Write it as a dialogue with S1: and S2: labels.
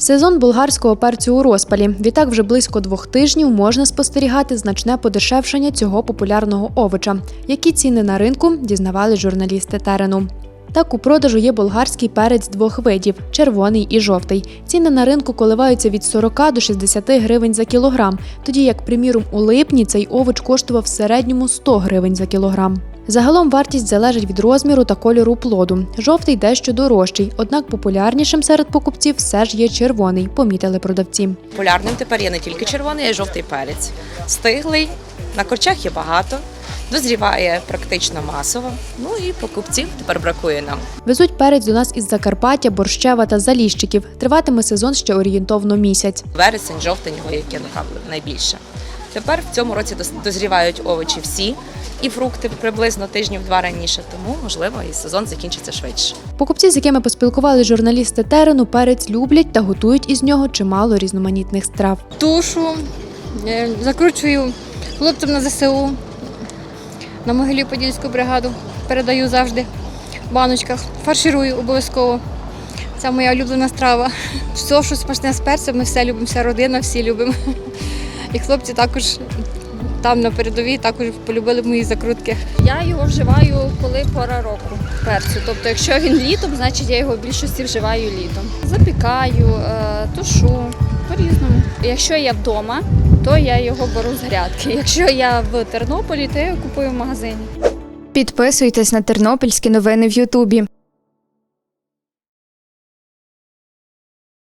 S1: Сезон болгарського перцю у розпалі. Відтак вже близько двох тижнів можна спостерігати значне подешевшення цього популярного овоча. Які ціни на ринку дізнавали журналісти терену. Так, у продажу є болгарський перець двох видів червоний і жовтий. Ціни на ринку коливаються від 40 до 60 гривень за кілограм, тоді як, приміром, у липні цей овоч коштував в середньому 100 гривень за кілограм. Загалом вартість залежить від розміру та кольору плоду. Жовтий дещо дорожчий, однак популярнішим серед покупців все ж є червоний, помітили продавці.
S2: Популярним тепер є не тільки червоний, а й жовтий перець. Стиглий, на корчах є багато, дозріває практично масово. Ну і покупців тепер бракує нам.
S1: Везуть перець до нас із Закарпаття, Борщева та Заліщиків. Триватиме сезон ще орієнтовно місяць.
S2: Вересень, жовтень його яке направлено найбільше. Тепер в цьому році доз- дозрівають овочі всі і фрукти приблизно тижнів два раніше, тому можливо і сезон закінчиться швидше.
S1: Покупці, з якими поспілкували журналісти терену, перець люблять та готують із нього чимало різноманітних страв.
S3: тушу, е, закручую хлопцям на ЗСУ, на могилі Подільську бригаду передаю завжди в баночках, фарширую обов'язково. Це моя улюблена страва. Все, що смачне з перцем, ми все любимо, вся родина, всі любимо. І хлопці також там на передовій також полюбили мої закрутки.
S4: Я його вживаю, коли пора року перцю. Тобто, якщо він літом, значить я його в більшості вживаю літом. Запікаю, е, тушу по-різному. Якщо я вдома, то я його беру з грядки. Якщо я в Тернополі, то я його купую в магазині.
S5: Підписуйтесь на тернопільські новини в Ютубі.